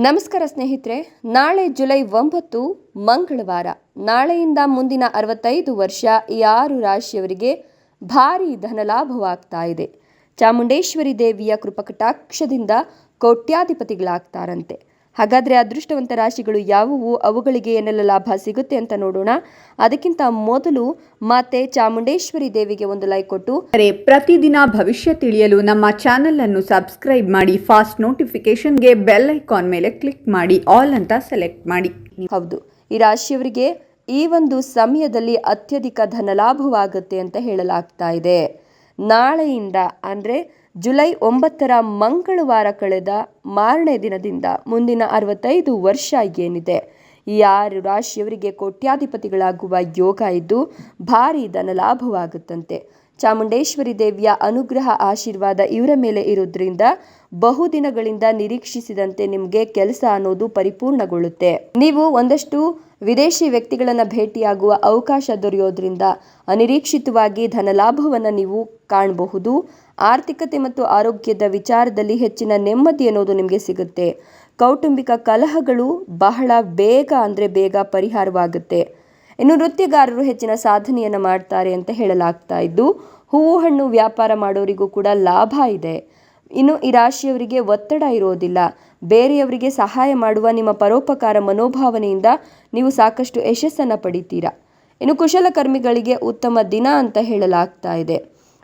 ನಮಸ್ಕಾರ ಸ್ನೇಹಿತರೆ, ನಾಳೆ ಜುಲೈ ಒಂಬತ್ತು, ಮಂಗಳವಾರ, ನಾಳೆಯಿಂದ ಮುಂದಿನ ಅರವತ್ತೈದು ವರ್ಷ ಈ ಆರು ರಾಶಿಯವರಿಗೆ ಭಾರಿ ಧನಲಾಭವಾಗ್ತಾ ಇದೆ. ಚಾಮುಂಡೇಶ್ವರಿ ದೇವಿಯ ಕೃಪಕಟಾಕ್ಷದಿಂದ ಕೋಟ್ಯಾಧಿಪತಿಗಳಾಗ್ತಾರಂತೆ. ಹಾಗಾದರೆ ಅದೃಷ್ಟವಂತ ರಾಶಿಗಳು ಯಾವುವು? ಅವುಗಳಿಗೆ ಏನೆಲ್ಲ ಲಾಭ ಸಿಗುತ್ತೆ ಅಂತ ನೋಡೋಣ. ಅದಕ್ಕಿಂತ ಮೊದಲು ಮತ್ತೆ ಚಾಮುಂಡೇಶ್ವರಿ ದೇವಿಗೆ ಒಂದು ಲೈಕ್ ಕೊಟ್ಟು. ಪ್ರತಿದಿನ ಭವಿಷ್ಯ ತಿಳಿಯಲು ನಮ್ಮ ಚಾನೆಲ್ ಅನ್ನು ಸಬ್ಸ್ಕ್ರೈಬ್ ಮಾಡಿ ಫಾಸ್ಟ್ ನೋಟಿಫಿಕೇಶನ್ಗೆ ಬೆಲ್ ಐಕಾನ್ ಮೇಲೆ ಕ್ಲಿಕ್ ಮಾಡಿ ಆಲ್ ಅಂತ ಸೆಲೆಕ್ಟ್ ಮಾಡಿ. ಹೌದು ಈ ರಾಶಿಯವರಿಗೆ ಈ ಒಂದು ಸಮಯದಲ್ಲಿ ಅತ್ಯಧಿಕ ಧನಲಾಭವಾಗುತ್ತೆ ಅಂತ ಹೇಳಲಾಗ್ತಾ ಇದೆ. ನಾಳೆಯಿಂದ ಅಂದರೆ ಜುಲೈ ಒಂಬತ್ತರ ಮಂಗಳವಾರ ಕಳೆದ ಮಾರನೇ ದಿನದಿಂದ ಮುಂದಿನ ಅರವತ್ತೈದು ವರ್ಷ ಏನಿದೆ. ಈ ಆರು ರಾಶಿಯವರಿಗೆ ಕೋಟ್ಯಾಧಿಪತಿಗಳಾಗುವ ಯೋಗ ಇದ್ದು ಭಾರಿ ಧನಲಾಭವಾಗುತ್ತಂತೆ ಚಾಮುಂಡೇಶ್ವರಿ ದೇವಿಯ ಅನುಗ್ರಹ ಆಶೀರ್ವಾದ ಇವರ ಮೇಲೆ ಇರೋದ್ರಿಂದ ಬಹುದಿನಗಳಿಂದ ನಿರೀಕ್ಷಿಸಿದಂತೆ ನಿಮಗೆ ಕೆಲಸ ಅನ್ನೋದು ಪರಿಪೂರ್ಣಗೊಳ್ಳುತ್ತೆ. ನೀವು ಒಂದಷ್ಟು ವಿದೇಶಿ ವ್ಯಕ್ತಿಗಳನ್ನು ಭೇಟಿಯಾಗುವ ಅವಕಾಶ ದೊರೆಯೋದ್ರಿಂದ ಅನಿರೀಕ್ಷಿತವಾಗಿ ಧನಲಾಭವನ್ನು ನೀವು ಕಾಣಬಹುದು. ಆರ್ಥಿಕತೆ ಮತ್ತು ಆರೋಗ್ಯದ ವಿಚಾರದಲ್ಲಿ ಹೆಚ್ಚಿನ ನೆಮ್ಮದಿ ಅನ್ನೋದು ನಿಮಗೆ ಸಿಗುತ್ತೆ. ಕೌಟುಂಬಿಕ ಕಲಹಗಳು ಬಹಳ ಬೇಗ ಅಂದರೆ ಬೇಗ ಪರಿಹಾರವಾಗುತ್ತೆ. ಇನ್ನು ನೃತ್ಯಗಾರರು ಹೆಚ್ಚಿನ ಸಾಧನೆಯನ್ನು ಮಾಡ್ತಾರೆ ಅಂತ ಹೇಳಲಾಗ್ತಾ ಇದ್ದು, ಹೂವು ಹಣ್ಣು ವ್ಯಾಪಾರ ಮಾಡೋರಿಗೂ ಕೂಡ ಲಾಭ ಇದೆ. ಇನ್ನು ಈ ರಾಶಿಯವರಿಗೆ ಒತ್ತಡ ಇರೋದಿಲ್ಲ. ಬೇರೆಯವರಿಗೆ ಸಹಾಯ ಮಾಡುವ ನಿಮ್ಮ ಪರೋಪಕಾರ ಮನೋಭಾವನೆಯಿಂದ ನೀವು ಸಾಕಷ್ಟು ಯಶಸ್ಸನ್ನು ಪಡಿತೀರಾ. ಇನ್ನು ಕುಶಲಕರ್ಮಿಗಳಿಗೆ ಉತ್ತಮ ದಿನ ಅಂತ ಹೇಳಲಾಗ್ತಾ ಇದೆ.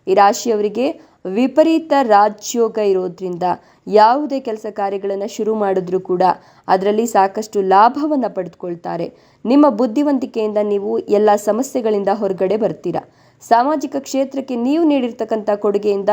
ಈ ರಾಶಿಯವರಿಗೆ ವಿಪರೀತ ರಾಜ್ಯೋಗ ಇರೋದ್ರಿಂದ ಯಾವುದೇ ಕೆಲಸ ಕಾರ್ಯಗಳನ್ನು ಶುರು ಮಾಡಿದ್ರೂ ಕೂಡ ಅದರಲ್ಲಿ ಸಾಕಷ್ಟು ಲಾಭವನ್ನು ಪಡೆದುಕೊಳ್ತಾರೆ. ನಿಮ್ಮ ಬುದ್ಧಿವಂತಿಕೆಯಿಂದ ನೀವು ಎಲ್ಲ ಸಮಸ್ಯೆಗಳಿಂದ ಹೊರಗಡೆ ಬರ್ತೀರಾ? ಸಾಮಾಜಿಕ ಕ್ಷೇತ್ರಕ್ಕೆ ನೀವು ನೀಡಿರ್ತಕ್ಕಂಥ ಕೊಡುಗೆಯಿಂದ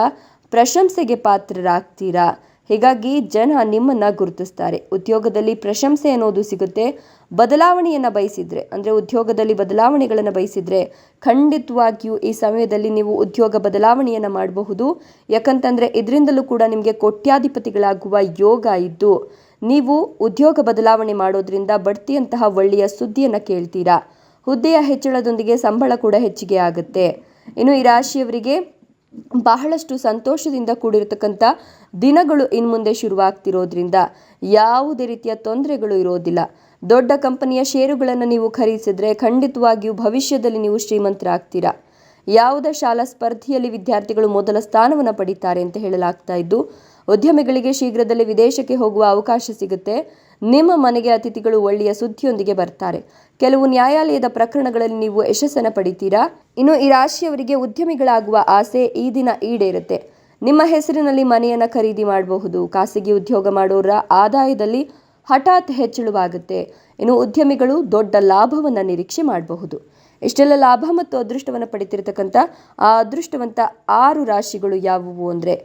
ಪ್ರಶಂಸೆಗೆ ಪಾತ್ರರಾಗ್ತೀರಾ? ಹೀಗಾಗಿ ಜನ ನಿಮ್ಮನ್ನು ಗುರುತಿಸ್ತಾರೆ. ಉದ್ಯೋಗದಲ್ಲಿ ಪ್ರಶಂಸೆ ಅನ್ನೋದು ಸಿಗುತ್ತೆ. ಬದಲಾವಣೆಯನ್ನು ಬಯಸಿದರೆ, ಅಂದರೆ ಉದ್ಯೋಗದಲ್ಲಿ ಬದಲಾವಣೆಗಳನ್ನು ಬಯಸಿದರೆ ಖಂಡಿತವಾಗಿಯೂ ಈ ಸಮಯದಲ್ಲಿ ನೀವು ಉದ್ಯೋಗ ಬದಲಾವಣೆಯನ್ನು ಮಾಡಬಹುದು. ಯಾಕಂತಂದರೆ ಇದರಿಂದಲೂ ಕೂಡ ನಿಮಗೆ ಕೋಟ್ಯಾಧಿಪತಿಗಳಾಗುವ ಯೋಗ ಇದ್ದು, ನೀವು ಉದ್ಯೋಗ ಬದಲಾವಣೆ ಮಾಡೋದ್ರಿಂದ ಬಡ್ತಿಯಂತಹ ಒಳ್ಳೆಯ ಸುದ್ದಿಯನ್ನು ಕೇಳ್ತೀರಾ. ಹುದ್ದೆಯ ಹೆಚ್ಚಳದೊಂದಿಗೆ ಸಂಬಳ ಕೂಡ ಹೆಚ್ಚಿಗೆ ಆಗುತ್ತೆ. ಇನ್ನು ಈ ರಾಶಿಯವರಿಗೆ ಬಹಳಷ್ಟು ಸಂತೋಷದಿಂದ ಕೂಡಿರತಕ್ಕಂಥ ದಿನಗಳು ಇನ್ನು ಮುಂದೆ ಶುರುವಾಗ್ತಿರೋದ್ರಿಂದ ಯಾವುದೇ ರೀತಿಯ ತೊಂದರೆಗಳು ಇರೋದಿಲ್ಲ. ದೊಡ್ಡ ಕಂಪನಿಯ ಷೇರುಗಳನ್ನು ನೀವು ಖರೀದಿಸಿದ್ರೆ ಖಂಡಿತವಾಗಿಯೂ ಭವಿಷ್ಯದಲ್ಲಿ ನೀವು ಶ್ರೀಮಂತರಾಗ್ತೀರಾ. ಯಾವುದೇ ಶಾಲಾ ಸ್ಪರ್ಧೆಯಲ್ಲಿ ವಿದ್ಯಾರ್ಥಿಗಳು ಮೊದಲ ಸ್ಥಾನವನ್ನು ಪಡೀತಾರೆ ಅಂತ ಹೇಳಲಾಗ್ತಾ ಇದ್ದು, ಉದ್ಯಮಿಗಳಿಗೆ ಶೀಘ್ರದಲ್ಲೇ ವಿದೇಶಕ್ಕೆ ಹೋಗುವ ಅವಕಾಶ ಸಿಗುತ್ತೆ. ನಿಮ್ಮ ಮನೆಗೆ ಅತಿಥಿಗಳು ಒಳ್ಳೆಯ ಸುದ್ದಿಯೊಂದಿಗೆ ಬರ್ತಾರೆ. ಕೆಲವು ನ್ಯಾಯಾಲಯದ ಪ್ರಕರಣಗಳಲ್ಲಿ ನೀವು ಯಶಸ್ಸನ್ನು ಪಡಿತೀರಾ? ಇನ್ನು ಈ ರಾಶಿಯವರಿಗೆ ಉದ್ಯಮಿಗಳಾಗುವ ಆಸೆ ಈ ದಿನ ಈಡೇರುತ್ತೆ. ನಿಮ್ಮ ಹೆಸರಿನಲ್ಲಿ ಮನೆಯನ್ನು ಖರೀದಿ ಮಾಡಬಹುದು. ಖಾಸಗಿ ಉದ್ಯೋಗ ಮಾಡೋರ ಆದಾಯದಲ್ಲಿ ಹಠಾತ್ ಹೆಚ್ಚಳವಾಗುತ್ತೆ. ಇನ್ನು ಉದ್ಯಮಿಗಳು ದೊಡ್ಡ ಲಾಭವನ್ನು ನಿರೀಕ್ಷೆ ಮಾಡಬಹುದು. ಇಷ್ಟೆಲ್ಲ ಲಾಭ ಮತ್ತು ಅದೃಷ್ಟವನ್ನು ಪಡಿತಿರ್ತಕ್ಕಂಥ ಆ ಅದೃಷ್ಟವಂತ ಆರು ರಾಶಿಗಳು ಯಾವುವು ಅಂದರೆ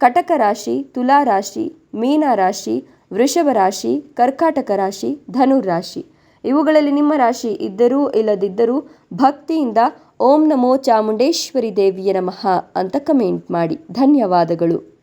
ಕಟಕ ರಾಶಿ, ತುಲಾ ರಾಶಿ, ಮೀನ ರಾಶಿ ವೃಷಭ ರಾಶಿ, ಕರ್ಕಾಟಕ ರಾಶಿ, ಧನುರ್ ರಾಶಿ. ಇವುಗಳಲ್ಲಿ ನಿಮ್ಮ ರಾಶಿ ಇದ್ದರೂ ಇಲ್ಲದಿದ್ದರೂ ಭಕ್ತಿಯಿಂದ ಓಂ ನಮೋ ಚಾಮುಂಡೇಶ್ವರಿ ದೇವಿಯ ನಮಃ ಅಂತ ಕಮೆಂಟ್ ಮಾಡಿ. ಧನ್ಯವಾದಗಳು.